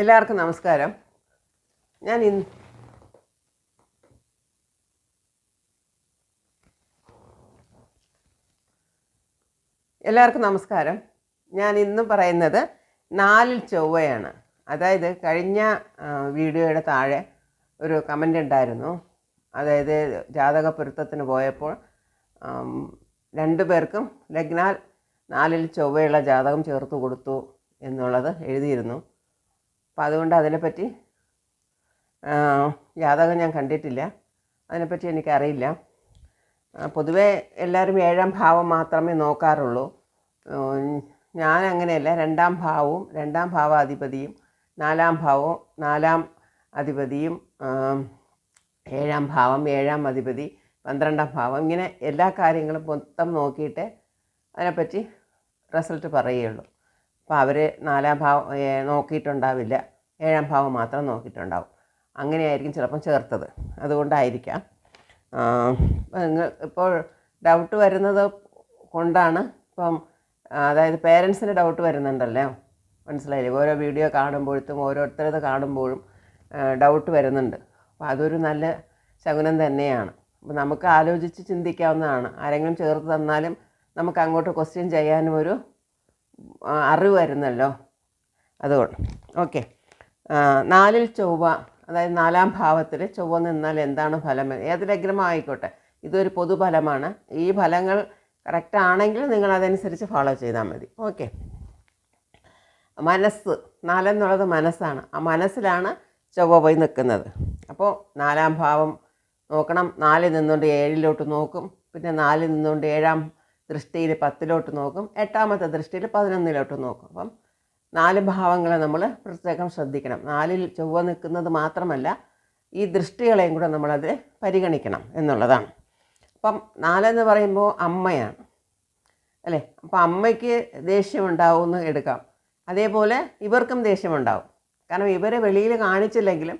എല്ലാവർക്കും നമസ്കാരം. ഞാൻ ഇന്ന് എല്ലാവർക്കും നമസ്കാരം. ഞാൻ ഇന്ന് പറയുന്നത് നാലിൽ ചൊവ്വയാണ്. അതായത് കഴിഞ്ഞ വീഡിയോയുടെ താഴെ ഒരു കമന്റ് ഉണ്ടായിരുന്നു. അതായത് ജാതക പൊരുത്തത്തിന് പോയപ്പോൾ രണ്ടു പേർക്കും ലഗ്നാൽ നാലിൽ ചൊവ്വയുള്ള ജാതകം ചേർത്ത് കൊടുത്തു എന്നുള്ളത് എഴുതിയിരുന്നു. അപ്പോൾ അതുകൊണ്ട് അതിനെപ്പറ്റി ജാതകം ഞാൻ കണ്ടിട്ടില്ല. അതിനെപ്പറ്റി എനിക്കറിയില്ല. പൊതുവേ എല്ലാവരും ഏഴാം ഭാവം മാത്രമേ നോക്കാറുള്ളൂ. ഞാൻ അങ്ങനെയല്ല. രണ്ടാം ഭാവവും രണ്ടാം ഭാവാധിപതിയും നാലാം ഭാവവും നാലാം അധിപതിയും ഏഴാം ഭാവം ഏഴാം അധിപതി പന്ത്രണ്ടാം ഭാവം ഇങ്ങനെ എല്ലാ കാര്യങ്ങളും മൊത്തം നോക്കിയിട്ട് അതിനെപ്പറ്റി റിസൾട്ട് പറയുകയുള്ളൂ. അപ്പോൾ അവർ നാലാം ഭാവം നോക്കിയിട്ടുണ്ടാവില്ല. ഏഴാം ഭാവം മാത്രം നോക്കിയിട്ടുണ്ടാവും. അങ്ങനെയായിരിക്കും ചിലപ്പം ചേർത്തത്. അതുകൊണ്ടായിരിക്കാം. ഇപ്പോൾ ഡൗട്ട് വരുന്നത് കൊണ്ടാണ്. ഇപ്പം അതായത് പേരൻസിന് ഡൗട്ട് വരുന്നുണ്ടല്ലോ. മനസ്സിലായില്ലേ? ഓരോ വീഡിയോ കാണുമ്പോഴത്തും ഓരോരുത്തരത് കാണുമ്പോഴും ഡൗട്ട് വരുന്നുണ്ട്. അപ്പോൾ അതൊരു നല്ല ശകുനം തന്നെയാണ്. അപ്പോൾ നമുക്ക് ആലോചിച്ച് ചിന്തിക്കാവുന്നതാണ്. ആരെങ്കിലും ചേർത്ത് തന്നാലും നമുക്ക് അങ്ങോട്ട് ക്വസ്റ്റ്യൻ ചെയ്യാനും ഒരു ആ, അറിവ് വരുന്നല്ലോ അതുകൊണ്ട് ഓക്കെ നാലിൽ ചൊവ്വ അതായത് നാലാം ഭാവത്തിൽ ചൊവ്വ നിന്നാൽ എന്താണ് ഫലം? ഏത് ലഗ്നമോ ആയിക്കോട്ടെ ഇതൊരു പൊതുഫലമാണ്. ഈ ഫലങ്ങൾ കറക്റ്റ് ആണെങ്കിൽ നിങ്ങൾ അതനുസരിച്ച് ഫോളോ ചെയ്താൽ മതി. ഓക്കെ. മനസ്സ് നാലെന്നുള്ളത് മനസ്സാണ്. ആ മനസ്സിലാണ് ചൊവ്വ പോയി നിൽക്കുന്നത്. അപ്പോൾ നാലാം ഭാവം നോക്കണം. നാലിൽ നിന്നുകൊണ്ട് ഏഴിലോട്ട് നോക്കും. പിന്നെ നാലിൽ നിന്നുകൊണ്ട് ഏഴാം ദൃഷ്ടിയിൽ പത്തിലോട്ട് നോക്കും എട്ടാമത്തെ ദൃഷ്ടിയിൽ പതിനൊന്നിലോട്ട് നോക്കും. അപ്പം നാല് ഭാവങ്ങളെ നമ്മൾ പ്രത്യേകം ശ്രദ്ധിക്കണം. നാലിൽ ചൊവ്വ നിൽക്കുന്നത് മാത്രമല്ല ഈ ദൃഷ്ടികളെയും കൂടെ നമ്മളത് പരിഗണിക്കണം എന്നുള്ളതാണ്. അപ്പം നാലെന്ന് പറയുമ്പോൾ അമ്മയാണ്. അല്ലേ? അപ്പം അമ്മയ്ക്ക് ദേഷ്യമുണ്ടാവുമെന്ന് എടുക്കാം. അതേപോലെ ഇവർക്കും ദേഷ്യമുണ്ടാവും. കാരണം ഇവരെ വെളിയിൽ കാണിച്ചില്ലെങ്കിലും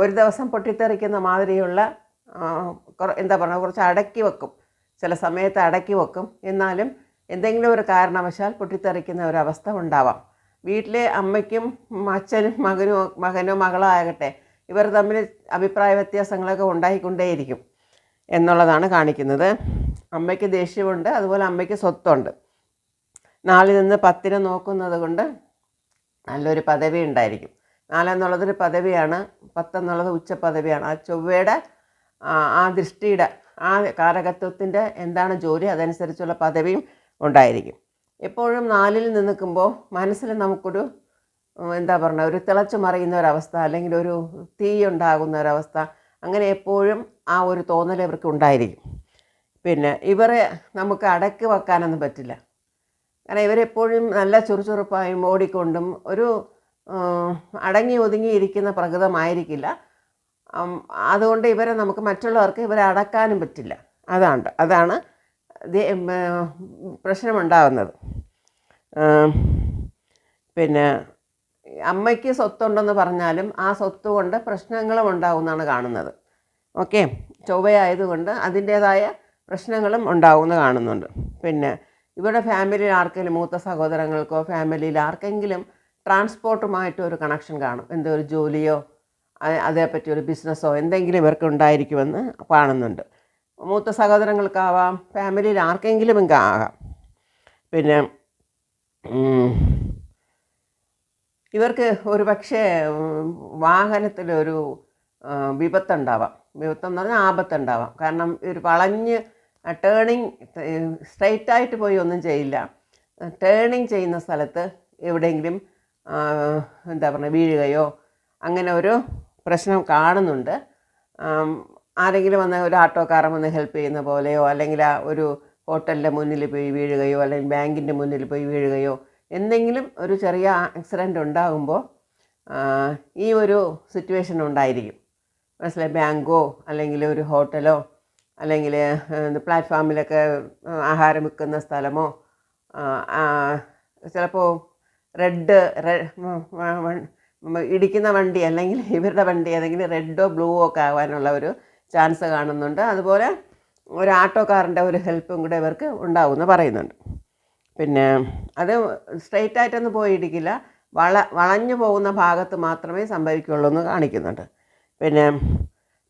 ഒരു ദിവസം പൊട്ടിത്തെറിക്കുന്ന മാതിരിയുള്ള എന്താ പറയുക കുറച്ച് അടക്കി വെക്കും. ചില സമയത്ത് അടക്കി വെക്കും. എന്നാലും എന്തെങ്കിലും ഒരു കാരണവശാൽ പൊട്ടിത്തെറിക്കുന്ന ഒരവസ്ഥ ഉണ്ടാവാം. വീട്ടിലെ അമ്മയ്ക്കും അച്ഛനും മകനോ മകനോ മകളോ ആകട്ടെ ഇവർ തമ്മിൽ അഭിപ്രായ വ്യത്യാസങ്ങളൊക്കെ ഉണ്ടായിക്കൊണ്ടേയിരിക്കും എന്നുള്ളതാണ് കാണിക്കുന്നത്. അമ്മയ്ക്ക് ദേഷ്യമുണ്ട് അതുപോലെ അമ്മയ്ക്ക് സ്വത്തുണ്ട്. നാലിൽ നിന്ന് പത്തിനെ നോക്കുന്നത് കൊണ്ട് നല്ലൊരു പദവി ഉണ്ടായിരിക്കും. നാലെന്നുള്ളതൊരു പദവിയാണ് പത്തെന്നുള്ളത് ഉച്ച പദവിയാണ് ആ ചൊവ്വയുടെ ആ ദൃഷ്ടിയുടെ ആ കാരകത്വത്തിന്റെ എന്താണ് ജോലി അതനുസരിച്ചുള്ള പദവിയും ഉണ്ടായിരിക്കും. എപ്പോഴും നാലിൽ നിൽക്കുമ്പോൾ മനസ്സിൽ നമുക്കൊരു എന്താ പറയുക ഒരു തിളച്ചു മറിയുന്ന ഒരവസ്ഥ അല്ലെങ്കിൽ ഒരു തീ ഉണ്ടാകുന്ന ഒരവസ്ഥ അങ്ങനെ എപ്പോഴും ആ ഒരു തോന്നൽ ഇവർക്ക് ഉണ്ടായിരിക്കും. പിന്നെ ഇവരെ നമുക്ക് അടക്കി വെക്കാനൊന്നും പറ്റില്ല. കാരണം ഇവരെപ്പോഴും നല്ല ചുറുചുറുപ്പായും ഓടിക്കൊണ്ടും ഒരു അടങ്ങി ഒതുങ്ങിയിരിക്കുന്ന പ്രകൃതമായിരിക്കില്ല. അതുകൊണ്ട് ഇവരെ നമുക്ക് മറ്റുള്ളവർക്ക് ഇവരെ അടക്കാനും പറ്റില്ല. അതാണ് അതാണ് പ്രശ്നമുണ്ടാകുന്നത് പിന്നെ അമ്മയ്ക്ക് സ്വത്തുണ്ടെന്ന് പറഞ്ഞാലും ആ സ്വത്ത് കൊണ്ട് പ്രശ്നങ്ങളും ഉണ്ടാകുമെന്നാണ് കാണുന്നത്. ഓക്കെ? ചൊവ്വയായതുകൊണ്ട് അതിന്റേതായ പ്രശ്നങ്ങളും ഉണ്ടാകുമെന്ന് കാണുന്നുണ്ട്. പിന്നെ ഇവരുടെ ഫാമിലിയിൽ ആർക്കെങ്കിലും മൂത്ത സഹോദരങ്ങൾക്കോ ഫാമിലിയിൽ ആർക്കെങ്കിലും ട്രാൻസ്പോർട്ടുമായിട്ട് ഒരു കണക്ഷൻ കാണും. എന്തോ ഒരു ജോലിയോ അതേപ്പറ്റി ഒരു ബിസിനസ്സോ എന്തെങ്കിലും ഇവർക്ക് ഉണ്ടായിരിക്കുമെന്ന് കാണുന്നുണ്ട്. മൂത്ത സഹോദരങ്ങൾക്കാവാം ഫാമിലിയിൽ ആർക്കെങ്കിലും ആകാം. പിന്നെ ഇവർക്ക് ഒരു പക്ഷേ വാഹനത്തിലൊരു വിപത്തുണ്ടാവാം. വിപത്തെന്ന് പറഞ്ഞാൽ ആപത്തുണ്ടാവാം. കാരണം ഇവർ വളഞ്ഞ് ടേണിങ് സ്ട്രൈറ്റ് ആയിട്ട് പോയി ഒന്നും ചെയ്യില്ല. ടേണിങ് ചെയ്യുന്ന സ്ഥലത്ത് എവിടെയെങ്കിലും എന്താ പറയുക വീഴുകയോ അങ്ങനെ ഒരു പ്രശ്നം കാണുന്നുണ്ട്. ആരെങ്കിലും വന്ന് ഒരു ഓട്ടോക്കാരൻ വന്ന് ഹെൽപ്പ് ചെയ്യുന്ന പോലെയോ അല്ലെങ്കിൽ ആ ഒരു ഹോട്ടലിന്റെ മുന്നിൽ പോയി വീഴുകയോ അല്ലെങ്കിൽ ബാങ്കിന്റെ മുന്നിൽ പോയി വീഴുകയോ എന്തെങ്കിലും ഒരു ചെറിയ ആക്സിഡന്റ് ഉണ്ടാകുമ്പോൾ ഈ ഒരു സിറ്റുവേഷൻ ഉണ്ടായിരിക്കും. മനസ്സിലായി? ബാങ്കോ അല്ലെങ്കിൽ ഒരു ഹോട്ടലോ അല്ലെങ്കിൽ പ്ലാറ്റ്ഫോമിലൊക്കെ ആഹാരം വിൽക്കുന്ന സ്ഥലമോ ചിലപ്പോൾ റെഡ് ഇടിക്കുന്ന വണ്ടി അല്ലെങ്കിൽ ഇവരുടെ വണ്ടി ഏതെങ്കിലും റെഡോ ബ്ലൂവോ ഒക്കെ ആവാനുള്ള ഒരു ചാൻസ് കാണുന്നുണ്ട്. അതുപോലെ ഒരു ആട്ടോക്കാരന്റെ ഒരു ഹെൽപ്പും കൂടെ ഇവർക്ക് ഉണ്ടാവുമെന്ന് പറയുന്നുണ്ട്. പിന്നെ അത് സ്ട്രെയിറ്റ് ആയിട്ടൊന്നും പോയി ഇടിക്കില്ല. വള വളഞ്ഞു പോകുന്ന ഭാഗത്ത് മാത്രമേ സംഭവിക്കുള്ളൂ എന്ന് കാണിക്കുന്നുണ്ട്. പിന്നെ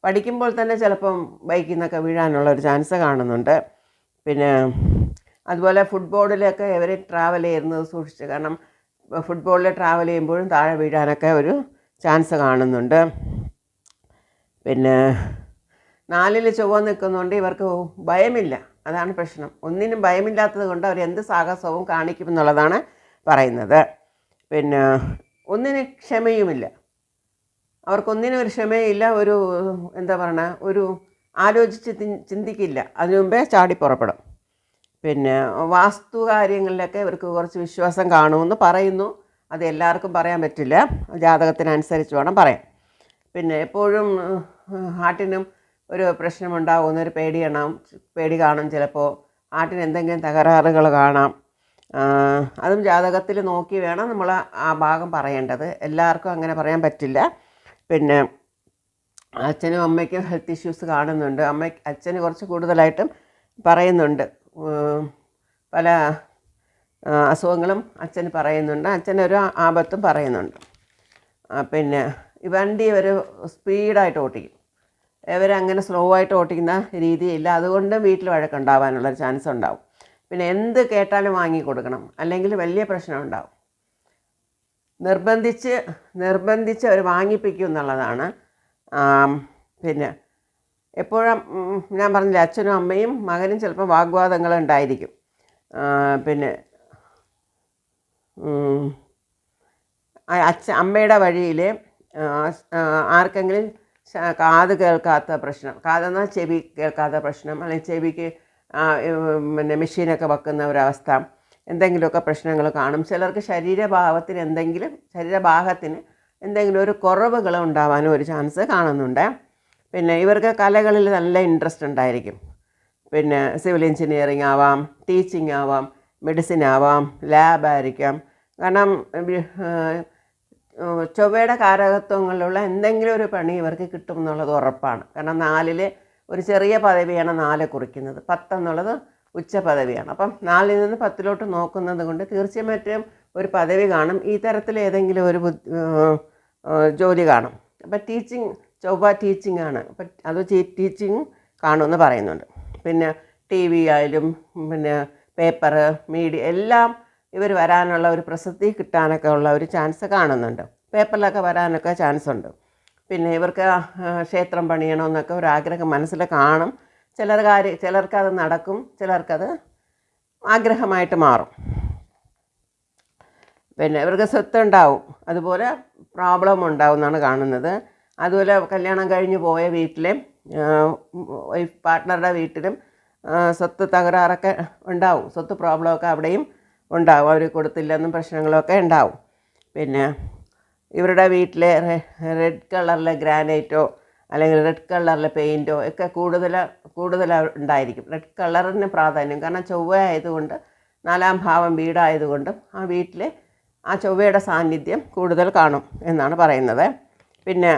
പഠിക്കുമ്പോൾ തന്നെ ചിലപ്പം ബൈക്കിൽ നിന്നൊക്കെ വീഴാനുള്ള ഒരു ചാൻസ് കാണുന്നുണ്ട്. പിന്നെ അതുപോലെ ഫുട്ബോളിലൊക്കെ ഇവർ ട്രാവൽ ചെയ്യുന്നത് സൂക്ഷിച്ച് കാരണം ഫുട്ബോളിൽ ട്രാവൽ ചെയ്യുമ്പോഴും താഴെ വീഴാനൊക്കെ ഒരു ചാൻസ് കാണുന്നുണ്ട്. പിന്നെ നാലിൽ ചൊവ്വ നിൽക്കുന്നതുകൊണ്ട് ഇവർക്ക് ഭയമില്ല. അതാണ് പ്രശ്നം. ഒന്നിനും ഭയമില്ലാത്തത് കൊണ്ട് അവർ എന്ത് സാഹസവും കാണിക്കുമെന്നുള്ളതാണ് പറയുന്നത്. പിന്നെ ഒന്നിന് ക്ഷമയുമില്ല. അവർക്കൊന്നിനും ഒരു ക്ഷമയില്ല ഒരു എന്താ പറയണ ഒരു ആലോചിച്ച് ചിന്തിക്കില്ല. അതിനു മുമ്പേ ചാടി പുറപ്പെടും. പിന്നെ വാസ്തു കാര്യങ്ങളിലൊക്കെ ഇവർക്ക് കുറച്ച് വിശ്വാസം കാണുമെന്ന് പറയുന്നു. അത് എല്ലാവർക്കും പറയാൻ പറ്റില്ല. ജാതകത്തിനനുസരിച്ച് വേണം പറയാൻ. പിന്നെ എപ്പോഴും ഹാർട്ടിനും ഒരു പ്രശ്നമുണ്ടാകുന്ന ഒരു പേടിയണം പേടി കാണും ചിലപ്പോൾ ഹാർട്ടിന് എന്തെങ്കിലും തകരാറുകൾ കാണാം. അതും ജാതകത്തിൽ നോക്കി വേണം നമ്മൾ ആ ഭാഗം പറയേണ്ടത്. എല്ലാവർക്കും അങ്ങനെ പറയാൻ പറ്റില്ല. പിന്നെ അച്ഛനും അമ്മയ്ക്കും ഹെൽത്ത് ഇഷ്യൂസ് കാണുന്നുണ്ട്. അമ്മ അച്ഛന് കുറച്ച് കൂടുതലായിട്ടും പറയുന്നുണ്ട്. പല അസുഖങ്ങളും അച്ഛൻ പറയുന്നുണ്ട്. അച്ഛനൊരു ആപത്തും പറയുന്നുണ്ട്. പിന്നെ ഈ വണ്ടി ഇവർ സ്പീഡായിട്ട് ഓട്ടിക്കും. ഇവരങ്ങനെ സ്ലോ ആയിട്ട് ഓട്ടിക്കുന്ന രീതിയില്ല. അതുകൊണ്ട് വീട്ടിൽ വഴക്കുണ്ടാവാനുള്ളൊരു ചാൻസ് ഉണ്ടാവും. പിന്നെ എന്ത് കേട്ടാലും വാങ്ങി കൊടുക്കണം. അല്ലെങ്കിൽ വലിയ പ്രശ്നം ഉണ്ടാവും. നിർബന്ധിച്ച് നിർബന്ധിച്ച് അവർ വാങ്ങിപ്പിക്കും എന്നുള്ളതാണ്. പിന്നെ എപ്പോഴും ഞാൻ പറഞ്ഞില്ല അച്ഛനും അമ്മയും മകനും ചിലപ്പോൾ വാഗ്വാദങ്ങൾ ഉണ്ടായിരിക്കും. പിന്നെ അച്ഛ അമ്മയുടെ വഴിയിൽ ആർക്കെങ്കിലും കാത് കേൾക്കാത്ത പ്രശ്നം കാതെന്നാൽ ചെവി കേൾക്കാത്ത പ്രശ്നം അല്ലെങ്കിൽ ചെവിക്ക് പിന്നെ മെഷീനൊക്കെ വെക്കുന്ന ഒരവസ്ഥ എന്തെങ്കിലുമൊക്കെ പ്രശ്നങ്ങൾ കാണും. ചിലർക്ക് ശരീരഭാവത്തിന് എന്തെങ്കിലും ശരീരഭാഗത്തിന് എന്തെങ്കിലും ഒരു കുറവുകൾ ഉണ്ടാവാനും ഒരു ചാൻസ് കാണുന്നുണ്ട്. പിന്നെ ഇവർക്ക് കലകളിൽ നല്ല ഇൻട്രസ്റ്റ് ഉണ്ടായിരിക്കും. പിന്നെ സിവിൽ എഞ്ചിനീയറിംഗ് ആവാം ടീച്ചിങ് ആവാം മെഡിസിൻ ആവാം ലാബായിരിക്കാം കാരണം ചൊവ്വയുടെ കാരകത്വങ്ങളിലുള്ള എന്തെങ്കിലും ഒരു പണി ഇവർക്ക് കിട്ടും എന്നുള്ളത് ഉറപ്പാണ്. കാരണം നാലിൽ ഒരു ചെറിയ പദവിയാണ് നാല് കുറിക്കുന്നത്. പത്തെന്നുള്ളത് ഉച്ച പദവിയാണ്. അപ്പം നാലിൽ നിന്ന് പത്തിലോട്ട് നോക്കുന്നത് കൊണ്ട് തീർച്ചയായിട്ടും ഒരു പദവി കാണും. ഈ തരത്തിൽ ഏതെങ്കിലും ഒരു ജോലി കാണും. അപ്പം ടീച്ചിങ് ചൊവ്വ ടീച്ചിങ് ആണ്. അത് ടീച്ചിങ് കാണുമെന്ന് പറയുന്നുണ്ട്. പിന്നെ ടി വി ആയാലും പിന്നെ പേപ്പർ മീഡിയ എല്ലാം ഇവർ വരാനുള്ള ഒരു പ്രസിദ്ധി കിട്ടാനൊക്കെ ഉള്ള ഒരു ചാൻസ് കാണുന്നുണ്ട്. പേപ്പറിലൊക്കെ വരാനൊക്കെ ചാൻസ് ഉണ്ട്. പിന്നെ ഇവർക്ക് ക്ഷേത്രം പണിയണമെന്നൊക്കെ ഒരു ആഗ്രഹം മനസ്സിൽ കാണും. ചിലർ കാര്യം ചിലർക്കത് നടക്കും ചിലർക്കത് ആഗ്രഹമായിട്ട് മാറും. പിന്നെ ഇവർക്ക് സ്വത്ത് ഉണ്ടാവും. അതുപോലെ പ്രോബ്ലം ഉണ്ടാവും എന്നാണ് കാണുന്നത്. അതുപോലെ കല്യാണം കഴിഞ്ഞ് പോയ വീട്ടിലെ വൈഫ് പാർട്ട്ണറുടെ വീട്ടിലും സ്വത്ത് തകരാറൊക്കെ ഉണ്ടാവും. സ്വത്ത് പ്രോബ്ലമൊക്കെ അവിടെയും ഉണ്ടാവും. അവർ കൊടുത്തില്ലെന്നും പ്രശ്നങ്ങളൊക്കെ ഉണ്ടാവും. പിന്നെ ഇവരുടെ വീട്ടിലെ റെഡ് കളറിലെ ഗ്രാനൈറ്റോ അല്ലെങ്കിൽ റെഡ് കളറിലെ പെയിന്റോ ഒക്കെ കൂടുതൽ കൂടുതൽ ഉണ്ടായിരിക്കും. റെഡ് കളറിന് പ്രാധാന്യം. കാരണം ചൊവ്വ ആയതുകൊണ്ട് നാലാം ഭാവം വീടായതുകൊണ്ടും ആ വീട്ടിൽ ആ ചൊവ്വയുടെ സാന്നിധ്യം കൂടുതൽ കാണും എന്നാണ് പറയുന്നത്. പിന്നെ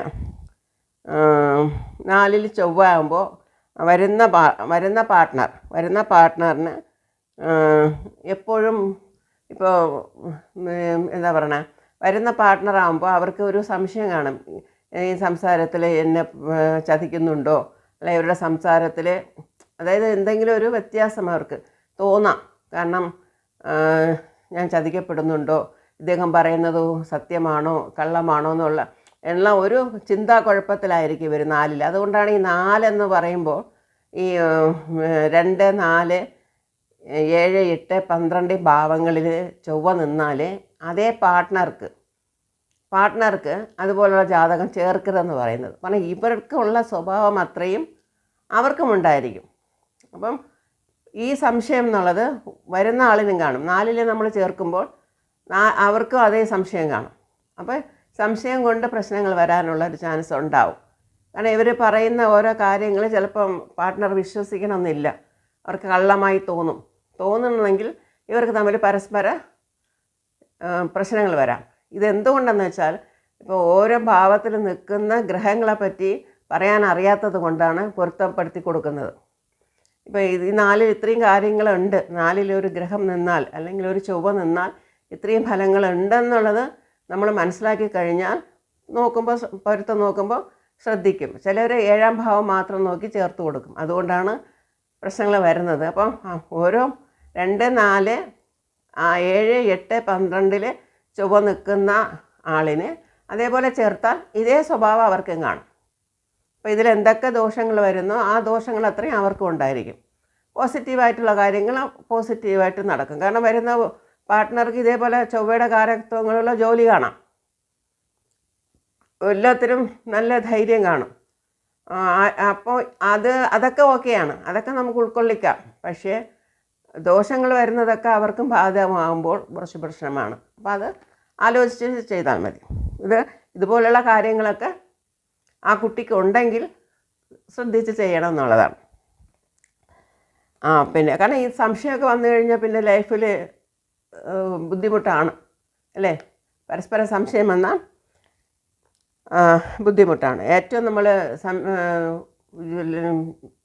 നാലിൽ ചൊവ്വ ആകുമ്പോൾ വരുന്ന പാ വരുന്ന പാർട്ട്ണർ വരുന്ന പാർട്ട്ണറിന് എപ്പോഴും ഇപ്പോൾ എന്താ പറയണ വരുന്ന പാർട്ട്ണർ ആകുമ്പോൾ അവർക്ക് ഒരു സംശയം കാണും. ഈ സംസാരത്തിൽ എന്നെ ചതിക്കുന്നുണ്ടോ? അല്ലെ ഇവരുടെ സംസാരത്തിൽ അതായത് എന്തെങ്കിലും ഒരു വ്യത്യാസം അവർക്ക് തോന്നാം. കാരണം ഞാൻ ചതിക്കപ്പെടുന്നുണ്ടോ? ഇദ്ദേഹം പറയുന്നത് സത്യമാണോ? കള്ളമാണോ? എന്നുള്ള എല്ലാം ഒരു ചിന്താ കുഴപ്പത്തിലായിരിക്കും ഇവർ നാലിൽ. അതുകൊണ്ടാണ് ഈ നാലെന്ന് പറയുമ്പോൾ ഈ രണ്ട് നാല് ഏഴ് എട്ട് പന്ത്രണ്ട് ഭാവങ്ങളിൽ ചൊവ്വ നിന്നാൽ അതേ പാർട്ട്ണർക്ക് പാർട്ട്ണർക്ക് അതുപോലുള്ള ജാതകം ചേർക്കരുതെന്ന് പറയുന്നത്. കാരണം ഇവർക്കുള്ള സ്വഭാവം അത്രയും അവർക്കും ഉണ്ടായിരിക്കും. അപ്പം ഈ സംശയം എന്നുള്ളത് വരുന്ന ആളിനും കാണും. നാലിൽ നമ്മൾ ചേർക്കുമ്പോൾ അവർക്കും അതേ സംശയം കാണും. അപ്പോൾ സംശയം കൊണ്ട് പ്രശ്നങ്ങൾ വരാനുള്ള ഒരു ചാൻസ് ഉണ്ടാവും. കാരണം ഇവർ പറയുന്ന ഓരോ കാര്യങ്ങൾ ചിലപ്പം പാർട്ട്ണർ വിശ്വസിക്കണമെന്നില്ല. അവർക്ക് കള്ളമായി തോന്നും. തോന്നണമെങ്കിൽ ഇവർക്ക് തമ്മിൽ പരസ്പര പ്രശ്നങ്ങൾ വരാം. ഇതെന്തുകൊണ്ടെന്ന് വെച്ചാൽ ഇപ്പോൾ ഓരോ ഭാവത്തിൽ നിൽക്കുന്ന ഗ്രഹങ്ങളെപ്പറ്റി പറയാൻ അറിയാത്തത് കൊണ്ടാണ് പൊരുത്തപ്പെടുത്തി കൊടുക്കുന്നത്. ഇപ്പോൾ ഈ നാലിൽ ഇത്രയും കാര്യങ്ങളുണ്ട്. നാലിൽ ഒരു ഗ്രഹം നിന്നാൽ അല്ലെങ്കിൽ ഒരു ചൊവ്വ നിന്നാൽ ഇത്രയും ഫലങ്ങളുണ്ടെന്നുള്ളത് നമ്മൾ മനസ്സിലാക്കി കഴിഞ്ഞാൽ നോക്കുമ്പോൾ പൊരുത്തം നോക്കുമ്പോൾ ശ്രദ്ധിക്കും. ചിലർ ഏഴാം ഭാവം മാത്രം നോക്കി ചേർത്ത് കൊടുക്കും. അതുകൊണ്ടാണ് പ്രശ്നങ്ങൾ വരുന്നത്. അപ്പം ഓരോ രണ്ട് നാല് ഏഴ് എട്ട് പന്ത്രണ്ടിൽ ചുവ നിൽക്കുന്ന ആളിന് അതേപോലെ ചേർത്താൽ ഇതേ സ്വഭാവം അവർക്കും കാണും. അപ്പോൾ ഇതിൽ എന്തൊക്കെ ദോഷങ്ങൾ വരുന്നോ ആ ദോഷങ്ങൾ അത്രയും അവർക്കും ഉണ്ടായിരിക്കും. പോസിറ്റീവായിട്ടുള്ള കാര്യങ്ങൾ പോസിറ്റീവായിട്ട് നടക്കും. കാരണം വരുന്ന പാർട്ട്ണർക്ക് ഇതേപോലെ ചൊവ്വയുടെ കാരകത്വങ്ങളുള്ള ജോലി കാണാം. എല്ലാത്തിനും നല്ല ധൈര്യം കാണും. അപ്പോൾ അത് അതൊക്കെ ഓക്കെയാണ്. അതൊക്കെ നമുക്ക് ഉൾക്കൊള്ളിക്കാം. പക്ഷേ ദോഷങ്ങൾ വരുന്നതൊക്കെ അവർക്കും ബാധകമാകുമ്പോൾ കുറച്ച് പ്രശ്നമാണ്. അപ്പോൾ അത് ആലോചിച്ച് ചെയ്താൽ മതി. ഇത് ഇതുപോലെയുള്ള കാര്യങ്ങളൊക്കെ ആ കുട്ടിക്ക് ഉണ്ടെങ്കിൽ ശ്രദ്ധിച്ച് ചെയ്യണം എന്നുള്ളതാണ്. ആ പിന്നെ കാരണം ഈ സംശയമൊക്കെ വന്നു കഴിഞ്ഞാൽ പിന്നെ ലൈഫിൽ ബുദ്ധിമുട്ടാണ് അല്ലേ? പരസ്പര സംശയം വന്നാൽ ബുദ്ധിമുട്ടാണ്. ഏറ്റവും നമ്മൾ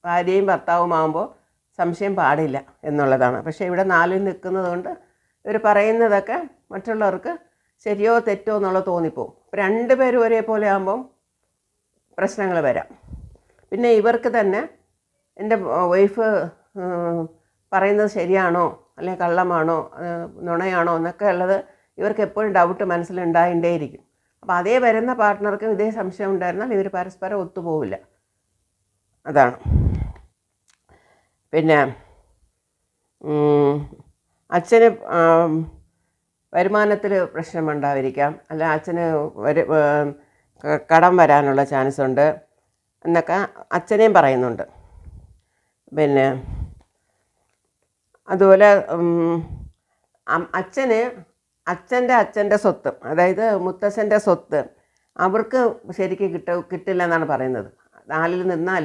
ഭാര്യയും ഭർത്താവുമാകുമ്പോൾ സംശയം പാടില്ല എന്നുള്ളതാണ്. പക്ഷേ ഇവിടെ നാലിൽ നിൽക്കുന്നത് കൊണ്ട് ഇവർ പറയുന്നതൊക്കെ മറ്റുള്ളവർക്ക് ശരിയോ തെറ്റോ എന്നുള്ള തോന്നിപ്പോവും. രണ്ട് രണ്ടുപേരും ഒരേപോലെ ആകുമ്പം പ്രശ്നങ്ങൾ വരാം. പിന്നെ ഇവർക്ക് തന്നെ എന്റെ വൈഫ് പറയുന്നത് ശരിയാണോ അല്ലെങ്കിൽ കള്ളമാണോ നുണയാണോ എന്നൊക്കെ ഉള്ളത് ഇവർക്ക് എപ്പോഴും ഡൗട്ട് മനസ്സിലുണ്ടായിട്ടേയിരിക്കും അപ്പോൾ അതേ വരുന്ന പാർട്ട്ണർക്കും ഇതേ സംശയം ഉണ്ടായിരുന്നാൽ ഇവർ പരസ്പരം ഒത്തുപോവില്ല. അതാണ്. പിന്നെ അച്ഛന് വരുമാനത്തിൽ പ്രശ്നമുണ്ടായിരിക്കാം. അല്ല അച്ഛന് വരു കടം വരാനുള്ള ചാൻസ് ഉണ്ട് എന്നൊക്കെ അച്ഛനെയും പറയുന്നുണ്ട്. പിന്നെ അതുപോലെ അച്ഛന് അച്ഛന്റെ അച്ഛന്റെ സ്വത്ത് അതായത് മുത്തച്ഛന്റെ സ്വത്ത് അവർക്ക് ശരിക്കും കിട്ട കിട്ടില്ല എന്നാണ് പറയുന്നത്. നാലിൽ നിന്നാൽ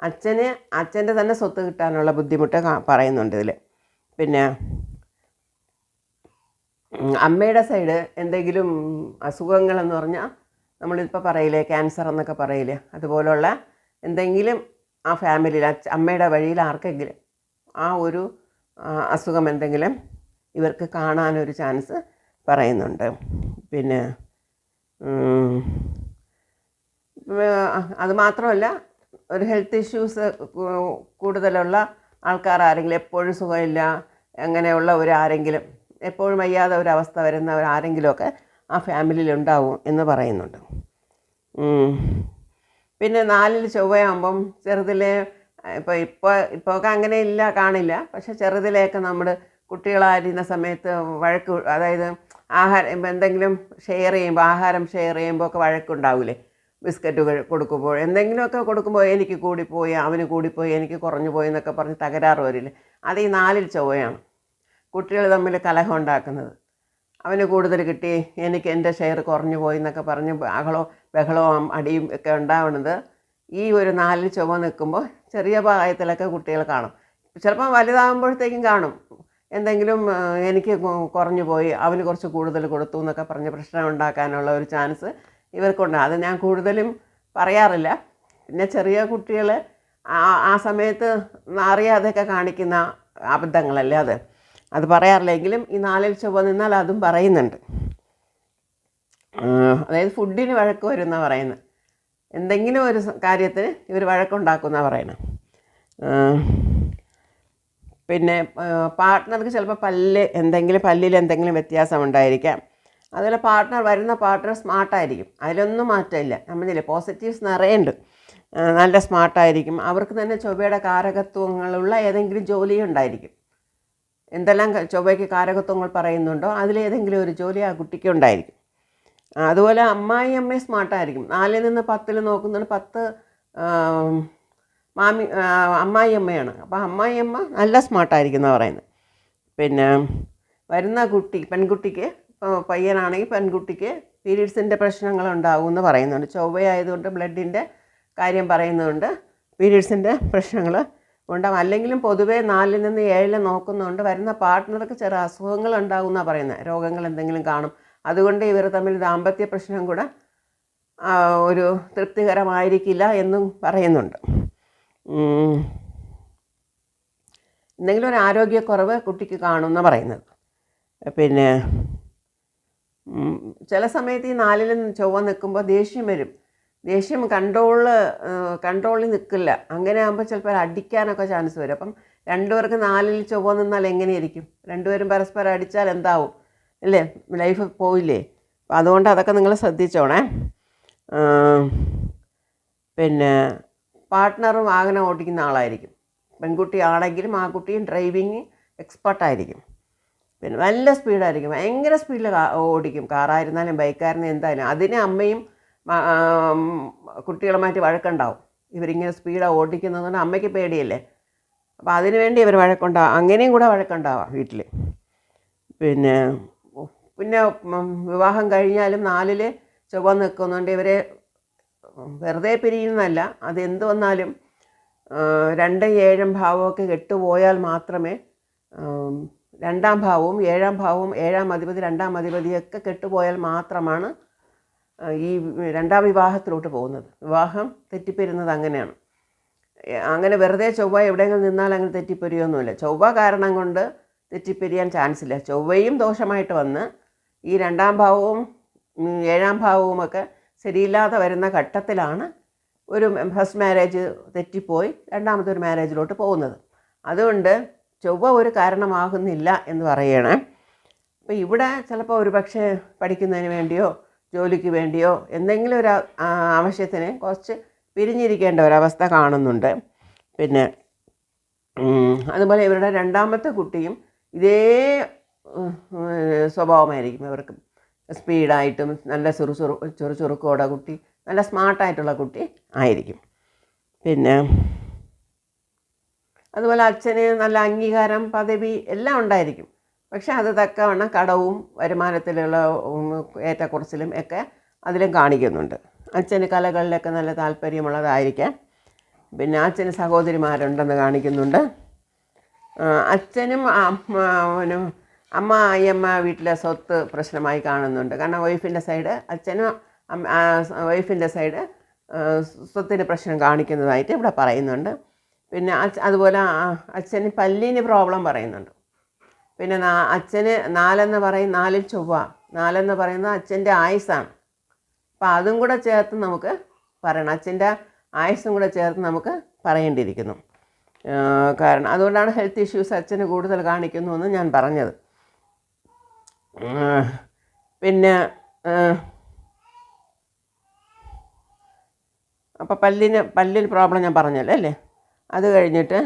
അച്ഛന് അച്ഛന്റെ തന്നെ സ്വത്ത് കിട്ടാനുള്ള ബുദ്ധിമുട്ട് പറയുന്നുണ്ട് ഇതിൽ പിന്നെ അമ്മയുടെ സൈഡ് എന്തെങ്കിലും അസുഖങ്ങളെന്ന് പറഞ്ഞാൽ നമ്മളിപ്പോൾ പറയില്ലേ ക്യാൻസർ എന്നൊക്കെ പറയില്ലേ അതുപോലുള്ള എന്തെങ്കിലും ആ ഫാമിലിയിൽ അമ്മയുടെ വഴിയിൽ ആർക്കെങ്കിലും ആ ഒരു അസുഖം എന്തെങ്കിലും ഇവർക്ക് കാണാനൊരു ചാൻസ് പറയുന്നുണ്ട്. പിന്നെ അത് മാത്രമല്ല ഒരു ഹെൽത്ത് ഇഷ്യൂസ് കൂടുതലുള്ള ആൾക്കാർ ആരെങ്കിലും എപ്പോഴും സുഖമില്ല അങ്ങനെയുള്ള ഒരു ആരെങ്കിലും എപ്പോഴും വയ്യാതെ ഒരു അവസ്ഥ ഒരാരെങ്കിലുമൊക്കെ ആരെങ്കിലുമൊക്കെ ആ ഫാമിലിയിൽ ഉണ്ടാവും എന്ന് പറയുന്നുണ്ട്. പിന്നെ നാലിൽ ചൊവ്വയാകുമ്പം ചെറുതിലെ ഇപ്പോൾ ഇപ്പോൾ ഇപ്പോഴൊക്കെ അങ്ങനെ ഇല്ല കാണില്ല. പക്ഷെ ചെറുതിലെയൊക്കെ നമ്മൾ കുട്ടികളായിരുന്ന സമയത്ത് വഴക്ക് അതായത് ആഹാരം എന്തെങ്കിലും ഷെയർ ചെയ്യുമ്പോൾ ആഹാരം ഷെയർ ചെയ്യുമ്പോൾ ഒക്കെ വഴക്കുണ്ടാവില്ലേ ബിസ്ക്കറ്റ് കഴി- കൊടുക്കുമ്പോൾ. എന്തെങ്കിലുമൊക്കെ കൊടുക്കുമ്പോൾ എനിക്ക് കൂടിപ്പോയി അവന് കൂടിപ്പോയി എനിക്ക് കുറഞ്ഞു പോയി എന്നൊക്കെ പറഞ്ഞ് തകരാറ് വരില്ലേ? അത് ഈ നാലിൽ ചൊവ്വയാണ്. കുട്ടികൾ തമ്മിൽ കലഹം ഉണ്ടാക്കുന്നത്. അവന് കൂടുതൽ കിട്ടി എനിക്ക് എന്റെ ഷെയർ കുറഞ്ഞു പോയി എന്നൊക്കെ പറഞ്ഞ് ബഹളവും ബഹളവും അടിയും ഒക്കെ ഉണ്ടാവുന്നത് ഈ ഒരു നാലിൽ ചുമ നിൽക്കുമ്പോൾ ചെറിയ പ്രായത്തിലൊക്കെ കുട്ടികൾ കാണും. ചിലപ്പോൾ വലുതാകുമ്പോഴത്തേക്കും കാണും. എന്തെങ്കിലും എനിക്ക് കുറഞ്ഞു പോയി അവന് കുറച്ച് കൂടുതൽ കൊടുത്തു എന്നൊക്കെ പറഞ്ഞ് പ്രശ്നം ഉണ്ടാക്കാനുള്ള ഒരു ചാൻസ് ഇവർക്കുണ്ട്. അത് ഞാൻ കൂടുതലും പറയാറില്ല. പിന്നെ ചെറിയ കുട്ടികൾ ആ സമയത്ത് അറിയാതെയൊക്കെ കാണിക്കുന്ന അബദ്ധങ്ങളല്ലേ അത്? അത് പറയാറില്ലെങ്കിലും ഈ നാലിൽ ചുവ നിന്നാൽ അതും പറയുന്നുണ്ട്. അതായത് ഫുഡിന് വഴക്ക് വരുന്ന പറയുന്നത്. എന്തെങ്കിലും ഒരു കാര്യത്തിന് ഇവർ വഴക്കുണ്ടാക്കുന്ന പറയണം. പിന്നെ പാർട്ട്ണർക്ക് ചിലപ്പോൾ പല്ല് എന്തെങ്കിലും പല്ലിൽ എന്തെങ്കിലും വ്യത്യാസം ഉണ്ടായിരിക്കാം. അതുപോലെ പാർട്ട്ണർ വരുന്ന പാർട്ട്ണർ സ്മാർട്ടായിരിക്കും. അതിലൊന്നും മാറ്റമില്ല. നമ്മളില്ലേ പോസിറ്റീവ്സ് നിറയുണ്ട്. നല്ല സ്മാർട്ടായിരിക്കും. അവർക്ക് തന്നെ ചൊവ്വയുടെ കാരകത്വങ്ങളുള്ള ഏതെങ്കിലും ജോലി ഉണ്ടായിരിക്കും. എന്തെല്ലാം ചൊവ്വയ്ക്ക് കാരകത്വങ്ങൾ പറയുന്നുണ്ടോ അതിലേതെങ്കിലും ഒരു ജോലി ആ കുട്ടിക്ക് ഉണ്ടായിരിക്കും. അതുപോലെ അമ്മായി അമ്മയും സ്മാർട്ടായിരിക്കും നാലിൽ നിന്ന് പത്തിൽ നോക്കുന്നത് പത്ത് മാമി അമ്മായി അമ്മയാണ്. അപ്പോൾ അമ്മായി അമ്മ നല്ല സ്മാർട്ടായിരിക്കും എന്നാണ് പറയുന്നത് പിന്നെ വരുന്ന കുട്ടി പെൺകുട്ടിക്ക് ഇപ്പോൾ പയ്യനാണെങ്കിൽ പെൺകുട്ടിക്ക് പീരീഡ്സിന്റെ പ്രശ്നങ്ങൾ ഉണ്ടാകും എന്ന് പറയുന്നുണ്ട്. ചൊവ്വയായതുകൊണ്ട് ബ്ലഡിന്റെ കാര്യം പറയുന്നുണ്ട്. പീരീഡ്സിന്റെ പ്രശ്നങ്ങൾ ഉണ്ടാകും അല്ലെങ്കിലും പൊതുവേ നാലിൽ നിന്ന് ഏഴിൽ നോക്കുന്നതുകൊണ്ട് വരുന്ന പാർട്ട്ണർക്ക് ചെറിയ അസുഖങ്ങൾ ഉണ്ടാകും എന്നാണ് പറയുന്നത് രോഗങ്ങൾ എന്തെങ്കിലും കാണും. അതുകൊണ്ട് ഇവർ തമ്മിൽ ദാമ്പത്യ പ്രശ്നം കൂടെ ഒരു തൃപ്തികരമായിരിക്കില്ല എന്നും പറയുന്നുണ്ട്. എന്തെങ്കിലും ഒരു ആരോഗ്യക്കുറവ് കുട്ടിക്ക് കാണുമെന്ന് പറയുന്നത്. പിന്നെ ചില സമയത്ത് ഈ നാലിലും ചൊവ്വ നിൽക്കുമ്പോൾ ദേഷ്യം വരും. ദേഷ്യം കൺട്രോൾ കൺട്രോളിൽ നിൽക്കില്ല. അങ്ങനെ ആകുമ്പോൾ ചിലപ്പോൾ അടിക്കാനൊക്കെ ചാൻസ് വരും. അപ്പം രണ്ടുപേർക്ക് നാലിൽ ചൊവ്വ നിന്നാൽ എങ്ങനെയായിരിക്കും? രണ്ടുപേരും പരസ്പരം അടിച്ചാൽ എന്താവും? അല്ലേ ലൈഫ് പോയില്ലേ? അപ്പം അതുകൊണ്ട് അതൊക്കെ നിങ്ങൾ ശ്രദ്ധിച്ചോണേ. പിന്നെ പാർട്ട്ണറും വാഹനം ഓടിക്കുന്ന ആളായിരിക്കും. പെൺകുട്ടി ആണെങ്കിലും ആ കുട്ടിയും ഡ്രൈവിങ് എക്സ്പേർട്ടായിരിക്കും പിന്നെ നല്ല സ്പീഡായിരിക്കും. ഭയങ്കര സ്പീഡിൽ ഓടിക്കും. കാറായിരുന്നാലും ബൈക്കായിരുന്നാലും എന്തായാലും. അതിന് അമ്മയും കുട്ടികളുമായിട്ട് വഴക്കുണ്ടാവും. ഇവരിങ്ങനെ സ്പീഡാണ് ഓടിക്കുന്നതുകൊണ്ട് അമ്മയ്ക്ക് പേടിയല്ലേ? അപ്പോൾ അതിന് വേണ്ടി ഇവർ വഴക്കുണ്ടാവും അങ്ങനെയും കൂടെ വഴക്കുണ്ടാവാം വീട്ടിൽ പിന്നെ പിന്നെ വിവാഹം കഴിഞ്ഞാലും നാലിൽ ചൊവ്വ നിൽക്കുന്നുണ്ട് ഇവരെ വെറുതെ പിരിയുന്നതല്ല. അതെന്ത് വന്നാലും രണ്ട് ഏഴും ഭാവമൊക്കെ കെട്ടുപോയാൽ മാത്രമേ രണ്ടാം ഭാവവും ഏഴാം ഭാവവും ഏഴാം അധിപതി രണ്ടാം അധിപതിയൊക്കെ കെട്ടുപോയാൽ മാത്രമാണ് ഈ രണ്ടാം വിവാഹത്തിലോട്ട് പോകുന്നത്. വിവാഹം തെറ്റിപ്പെരുന്നത് അങ്ങനെയാണ്. അങ്ങനെ വെറുതെ ചൊവ്വ എവിടെയെങ്കിലും നിന്നാൽ അങ്ങനെ തെറ്റിപ്പെരിയൊന്നുമില്ല ചൊവ്വ കാരണം കൊണ്ട് തെറ്റിപ്പെരിയാൻ ചാൻസ് ഇല്ല ചൊവ്വയും ദോഷമായിട്ട് വന്ന് ഈ രണ്ടാം ഭാവവും ഏഴാം ഭാവവും ഒക്കെ ശരിയില്ലാതെ വരുന്ന ഘട്ടത്തിലാണ് ഒരു ഫസ്റ്റ് മാരേജ് തെറ്റിപ്പോയി രണ്ടാമത്തെ ഒരു മാരേജിലോട്ട് പോകുന്നത്. അതുകൊണ്ട് ചൊവ്വ ഒരു കാരണമാകുന്നില്ല എന്ന് പറയണേ. അപ്പോൾ ഇവിടെ ചിലപ്പോൾ ഒരു പക്ഷേ പഠിക്കുന്നതിന് വേണ്ടിയോ ജോലിക്ക് വേണ്ടിയോ എന്തെങ്കിലും ഒരു ആവശ്യത്തിന് കുറച്ച് പിരിഞ്ഞിരിക്കേണ്ട ഒരവസ്ഥ കാണുന്നുണ്ട്. പിന്നെ അതുപോലെ ഇവരുടെ രണ്ടാമത്തെ കുട്ടിയും ഇതേ സ്വഭാവമായിരിക്കും ഇവർക്ക്. സ്പീഡായിട്ടും നല്ല ചെറു ചെറു കുട്ടി നല്ല സ്മാർട്ടായിട്ടുള്ള കുട്ടി ആയിരിക്കും. പിന്നെ അതുപോലെ അച്ഛന് നല്ല അംഗീകാരം പദവി എല്ലാം ഉണ്ടായിരിക്കും. പക്ഷെ അത് തക്കവണ്ണം കടവും വരുമാനത്തിലുള്ള ഏറ്റക്കുറച്ചിലും ഒക്കെ അതിലും കാണിക്കുന്നുണ്ട്. അച്ഛന് കലകളിലൊക്കെ നല്ല താല്പര്യമുള്ളതായിരിക്കാം. പിന്നെ അച്ഛന് സഹോദരിമാരുണ്ടെന്ന് കാണിക്കുന്നുണ്ട്. അച്ഛനും അമ്മ അയ്യമ്മ വീട്ടിലെ സ്വത്ത് പ്രശ്നമായി കാണുന്നുണ്ട്. കാരണം വൈഫിന്റെ സൈഡ് അച്ഛനും വൈഫിന്റെ സൈഡ് സ്വത്തിന്റെ പ്രശ്നം കാണിക്കുന്നതായിട്ട് ഇവിടെ പറയുന്നുണ്ട്. പിന്നെ അതുപോലെ അച്ഛന് പല്ലിന് പ്രോബ്ലം പറയുന്നുണ്ട്. പിന്നെ അച്ഛന് നാലെന്ന് പറയും നാലിൽ ചൊവ്വ. നാലെന്ന് പറയുന്നത് അച്ഛന്റെ ആയുസ്സാണ്. അപ്പോൾ അതും കൂടെ ചേർത്ത് നമുക്ക് പറയണം. അച്ഛന്റെ ആയുസ്സും കൂടെ ചേർത്ത് നമുക്ക് പറയേണ്ടിയിരിക്കുന്നു. കാരണം അതുകൊണ്ടാണ് ഹെൽത്ത് ഇഷ്യൂസ് അച്ഛന് കൂടുതൽ കാണിക്കുന്നു എന്ന് ഞാൻ പറഞ്ഞത്. പിന്നെ അപ്പോൾ പല്ലിന് പല്ലിൽ പ്രോബ്ലം ഞാൻ പറഞ്ഞല്ലോ അല്ലേ? അത് കഴിഞ്ഞിട്ട്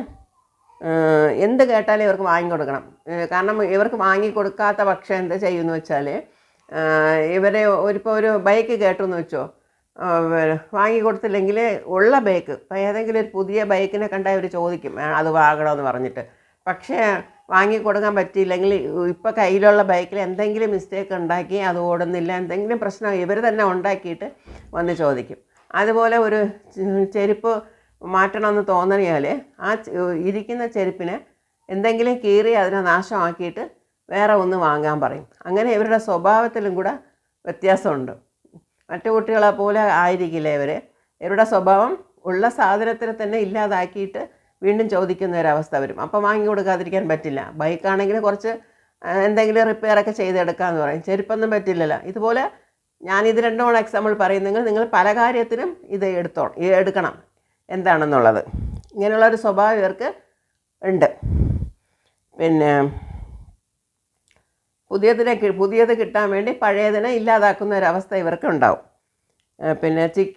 എന്ത് കേട്ടാലും ഇവർക്ക് വാങ്ങിക്കൊടുക്കണം. കൊടുക്കണം കാരണം ഇവർക്ക് വാങ്ങിക്കൊടുക്കാത്ത പക്ഷം എന്താ ചെയ്യുമെന്ന് വെച്ചാൽ ഇവരെ ഒരിപ്പോൾ ഒരു ബൈക്ക് കേട്ടു എന്ന് വെച്ചോ? വാങ്ങി കൊടുത്തില്ലെങ്കിൽ വാങ്ങിക്കൊടുത്തില്ലെങ്കിൽ ഉള്ള ബൈക്ക് ഇപ്പം ഏതെങ്കിലും ഒരു പുതിയ ബൈക്കിനെ കണ്ടാൽ ഇവർ ചോദിക്കും "ആ, അത് വാങ്ങണമെന്ന് പറഞ്ഞിട്ട്. പക്ഷേ വാങ്ങിക്കൊടുക്കാൻ പറ്റിയില്ലെങ്കിൽ ഇപ്പോൾ കയ്യിലുള്ള ബൈക്കിൽ എന്തെങ്കിലും മിസ്റ്റേക്ക് ഉണ്ടാക്കി അത് ഓടുന്നില്ല എന്തെങ്കിലും പ്രശ്നം ഇവർ തന്നെ ഉണ്ടാക്കിയിട്ട് വന്ന് ചോദിക്കും. അതുപോലെ ഒരു ചെരുപ്പ് മാറ്റണമെന്ന് തോന്നിയാൽ ആ ഇരിക്കുന്ന ചെരുപ്പിനെ എന്തെങ്കിലും കീറി അതിനെ നാശമാക്കിയിട്ട് വേറെ ഒന്ന് വാങ്ങാൻ പറയും. അങ്ങനെ ഇവരുടെ സ്വഭാവത്തിലും കൂടെ വ്യത്യാസമുണ്ട്. മറ്റു കുട്ടികളെ പോലെ ആയിരിക്കില്ല ഇവർ ഇവരുടെ സ്വഭാവം ഉള്ള സാധനത്തിനെ തന്നെ ഇല്ലാതാക്കിയിട്ട് വീണ്ടും ചോദിക്കുന്ന ഒരവസ്ഥ വരും. അപ്പം വാങ്ങി കൊടുക്കാതിരിക്കാൻ പറ്റില്ല. ബൈക്കാണെങ്കിൽ കുറച്ച് എന്തെങ്കിലും എന്തെങ്കിലും റിപ്പയറൊക്കെ ചെയ്തെടുക്കാമെന്ന് പറയും. ചെരുപ്പൊന്നും പറ്റില്ലല്ലോ. ഇതുപോലെ ഞാൻ ഇത് രണ്ടും എക്സാമ്പിൾ പറയുന്നെങ്കിൽ നിങ്ങൾ പല കാര്യത്തിനും ഇത് എടുത്തോ എടുക്കണം. എന്താണെന്നുള്ളത്. ഇങ്ങനെയുള്ളൊരു സ്വഭാവം ഇവർക്ക് ഉണ്ട്. പിന്നെ പുതിയതിനെ പുതിയത് കിട്ടാൻ വേണ്ടി പഴയതിനെ ഇല്ലാതാക്കുന്ന ഒരവസ്ഥ ഇവർക്ക് ഉണ്ടാവും. പിന്നെ ചിക്ക്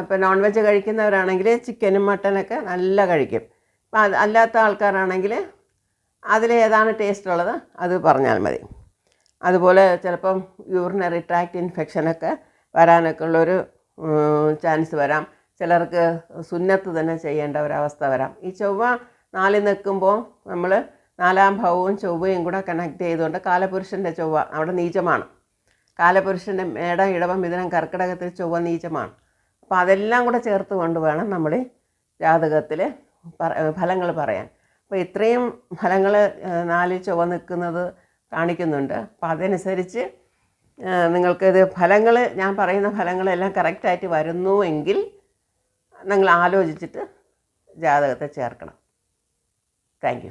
ഇപ്പം നോൺ വെജ് കഴിക്കുന്നവരാണെങ്കിൽ ചിക്കനും മട്ടനൊക്കെ നല്ല കഴിക്കും. അല്ലാത്ത ആൾക്കാരാണെങ്കിൽ അതിൽ ഏതാണ് ടേസ്റ്റ് ഉള്ളത് അത് പറഞ്ഞാൽ മതി. അതുപോലെ ചിലപ്പം യൂറിനറി ട്രാക്ട് ഇൻഫെക്ഷനൊക്കെ വരാനൊക്കെ ഉള്ളൊരു ചാൻസ് വരാം. ചിലർക്ക് സുന്നത്ത് തന്നെ ചെയ്യേണ്ട ഒരവസ്ഥ വരാം. ഈ ചൊവ്വ നാലിൽ നിൽക്കുമ്പോൾ നമ്മൾ നാലാം ഭാവവും ചൊവ്വയും കൂടെ കണക്ട് ചെയ്തുകൊണ്ട് കാലപുരുഷന്റെ ചൊവ്വ അവിടെ നീചമാണ്. കാലപുരുഷന്റെ മേട ഇടവം മിഥുനം കർക്കിടകത്തിൽ ചൊവ്വ നീചമാണ്. അപ്പോൾ അതെല്ലാം കൂടെ ചേർത്ത് കൊണ്ട് വേണം നമ്മൾ ജാതകത്തിൽ ഫലങ്ങൾ പറയാൻ. അപ്പോൾ ഇത്രയും ഫലങ്ങൾ നാല് ചുവ നിൽക്കുന്നത് കാണിക്കുന്നുണ്ട്. അപ്പോൾ അതനുസരിച്ച് നിങ്ങൾക്കിത് ഫലങ്ങൾ ഞാൻ പറയുന്ന ഫലങ്ങളെല്ലാം കറക്റ്റായിട്ട് വരുന്നു എങ്കിൽ നിങ്ങൾ ആലോചിച്ചിട്ട് ജാതകത്തെ ചേർക്കണം. താങ്ക്